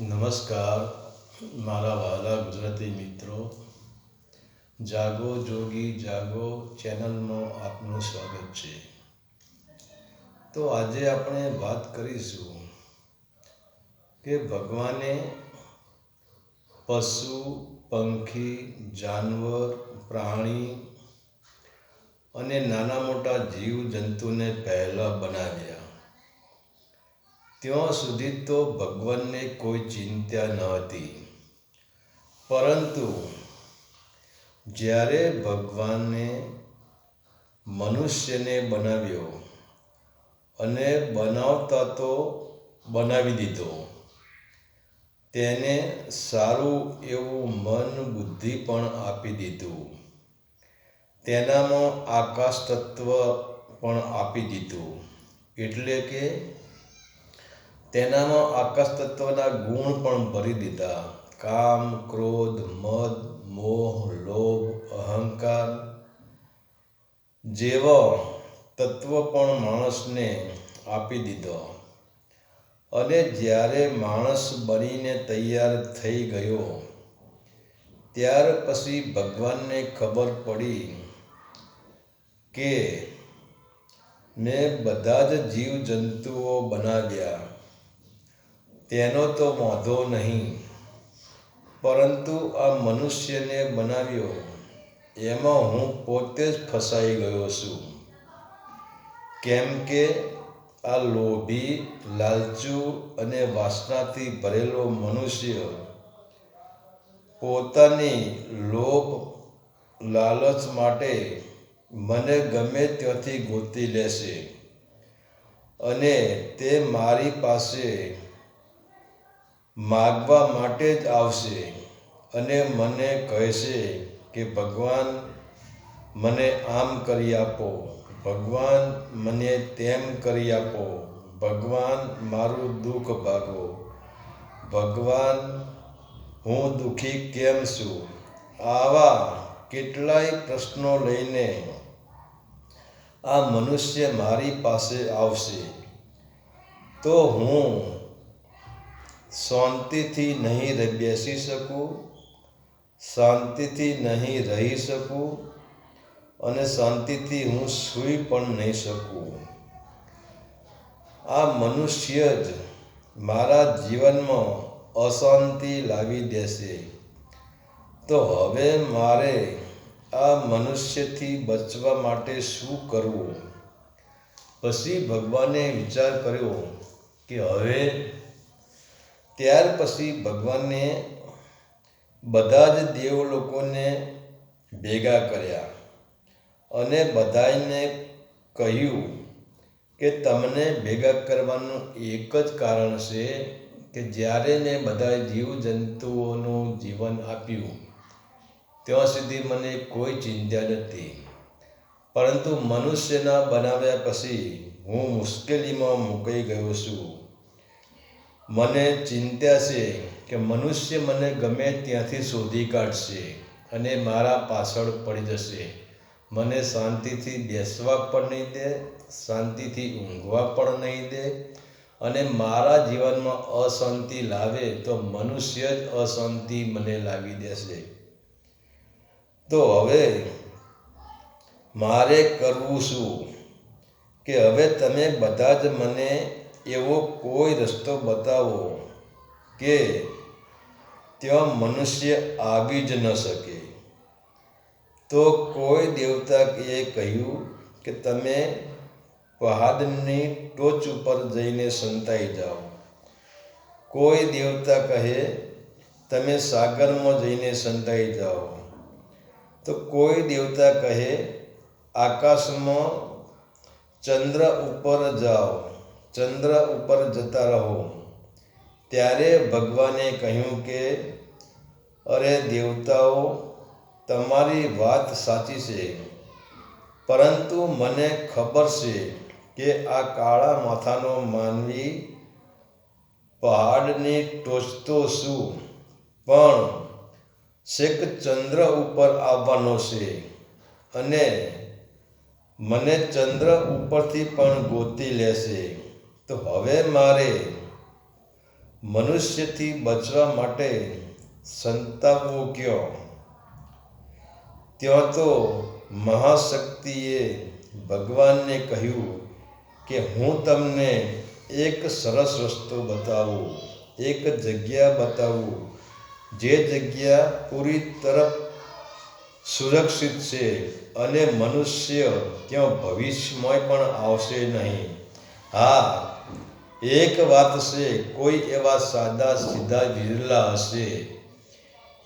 નમસ્કાર, મારા વાલા ગુજરાતી મિત્રો. જાગો જોગી, જાગો ચેનલમાં આપનું સ્વાગત છે. તો આજે આપણે વાત કરીશું કે ભગવાને પશુ, પંખી, જાનવર, પ્રાણી અને નાના મોટા જીવ જંતુને પહેલાં બનાવ્યા. ત્યાં સુધી તો ભગવાનને કોઈ ચિંતા ન હતી. પરંતુ જ્યારે ભગવાને મનુષ્યને બનાવ્યો અને બનાવતા તો બનાવી દીધો, તેને સારું એવું મન બુદ્ધિ પણ આપી દીધું. તેનામાં આકાશ તત્વ પણ આપી દીધું. એટલે કે તેનામાં આકાશ તત્વના ગુણ પણ ભરી દીધા. કામ, ક્રોધ, મદ, મોહ, લોભ, અહંકાર જેવા તત્વ પણ માણસને આપી દીધો. અને જ્યારે માણસ બનીને તૈયાર થઈ ગયો, ત્યાર પછી ભગવાનને ખબર પડી કે મેં બધા જ જીવજંતુઓ બનાવ્યા તેનો તો વાંધો નહીં. પરંતુ આ મનુષ્યને બનાવ્યો, એમાં હું પોતે જ ફસાઈ ગયો છું. કેમ કે આ લોભી, લાલચુ અને વાસનાથી ભરેલો મનુષ્ય પોતાની લોભ, લાલચ માટે મને ગમે ત્યાંથી ગોતી લેશે અને તે મારી પાસે માગવા માટે જ આવશે. અને મને કહેશે કે, ભગવાન, મને આમ કરી આપો. ભગવાન, મને તેમ કરી આપો. ભગવાન, મારું દુઃખ ભાગો. ભગવાન, હું દુઃખી કેમ છું? આવા કેટલાય પ્રશ્નો લઈને આ મનુષ્ય મારી પાસે આવશે. તો હું શાંતિથી નહીં બેસી શકું, શાંતિથી નહીં રહી શકું અને શાંતિથી હું સૂઈ પણ નહીં શકું. આ મનુષ્ય જ મારા જીવનમાં અશાંતિ લાવી દેશે. તો હવે મારે આ મનુષ્યથી બચવા માટે શું કરવું? પછી ભગવાને વિચાર કર્યો કે હવે ત્યાર પછી ભગવાને બધા જ દેવ લોકોને ભેગા કર્યા અને બધાને કહ્યું કે તમને ભેગા કરવાનું એક જ કારણ છે કે જ્યારે મેં બધા જીવજંતુઓનું જીવન આપ્યું, ત્યાં સુધી મને કોઈ ચિંતા નથી. પરંતુ મનુષ્યના બનાવ્યા પછી હું મુશ્કેલીમાં મુકાઈ ગયો છું. મને ચિંતા છે કે મનુષ્ય મને ગમે ત્યાંથી શોધી કાઢશે અને મારા પાછળ પડી જશે. મને શાંતિથી બેસવા પણ નહીં દે, શાંતિથી ઊંઘવા પણ નહીં દે અને મારા જીવનમાં અશાંતિ લાવે તો મનુષ્ય જ અશાંતિ મને લાવી દેશે. તો હવે મારે કરવું શું? કે હવે તમે બધા જ મને એવો કોઈ રસ્તો બતાવો કે ત્યાં મનુષ્ય આવી જ ન શકે. તો કોઈ દેવતા એ કહ્યું કે તમે પહાડની ટોચ ઉપર જઈને સંતાઈ જાઓ. કોઈ દેવતા કહે, તમે સાગરમાં જઈને સંતાઈ જાઓ. તો કોઈ દેવતા કહે, આકાશમાં ચંદ્ર ઉપર જાઓ. ચંદ્ર ઉપર જતા રહો. ત્યારે ભગવાને કહ્યું કે, અરે દેવતાઓ, તમારી વાત સાચી છે. પરંતુ મને ખબર છે કે આ કાળા માથાનો માનવી પહાડની ટોચતો શું પણ શેખ ચંદ્ર ઉપર આવવાનો છે અને મને ચંદ્ર ઉપરથી પણ ગોતી લેશે. તો હવે મારે મનુષ્યથી બચવા માટે સંતાપવો કયો? ત્યાં તો મહાશક્તિએ ભગવાનને કહ્યું કે હું તમને એક સરસ રસ્તો બતાવું, એક જગ્યા બતાવું, જે જગ્યા પૂરી તરફ સુરક્ષિત છે અને મનુષ્ય ત્યાં ભવિષ્યમાં પણ આવશે નહીં. હા એક વાત છે, કોઈ એવા સાદા સીધા વિરલા હશે,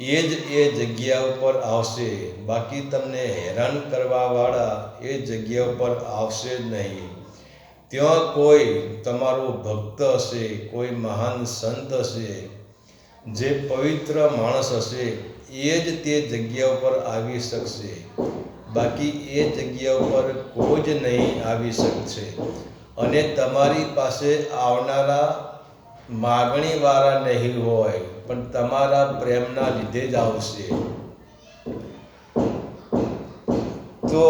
એ જ એ જગ્યા ઉપર આવશે. બાકી તમને હેરાન કરવાવાળા એ જગ્યા ઉપર આવશે નહીં. ત્યાં કોઈ તમારો ભક્ત હશે, કોઈ મહાન સંત હશે, જે પવિત્ર માણસ હશે, એ જ તે જગ્યા ઉપર આવી શકશે. બાકી એ જગ્યા ઉપર કોઈ જ નહીં આવી શકશે. અને તમારી પાસે આવનારા માગણીવાળા નહીં હોય, પણ તમારા પ્રેમના લીધે જ આવશે. તો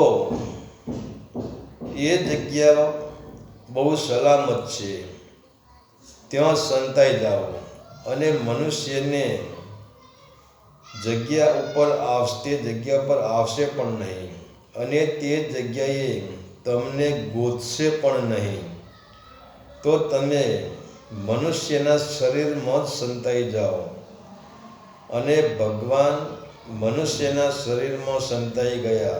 એ જગ્યા બહુ સલામત છે. ત્યાં સંતાઈ જાઓ અને મનુષ્યને જગ્યા ઉપર આવશે, જગ્યા પર આવશે પણ નહીં. અને તે જગ્યાએ તમને ગોતશે પણ નહીં. તો તમે મનુષ્યના શરીરમાં જ સંતાઈ જાઓ. અને ભગવાન મનુષ્યના શરીરમાં સંતાઈ ગયા.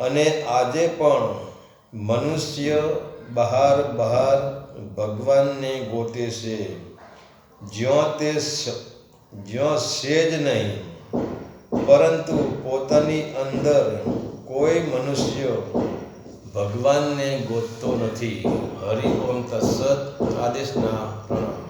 અને આજે પણ મનુષ્ય બહાર બહાર ભગવાનને ગોતે છે. જ્યાં તે જ્યાં છે જ નહીં, પરંતુ પોતાની અંદર કોઈ મનુષ્ય ભગવાનને ગોતતો નથી. હરિ ઓમ તત્સત આદેશના પ્રણામ.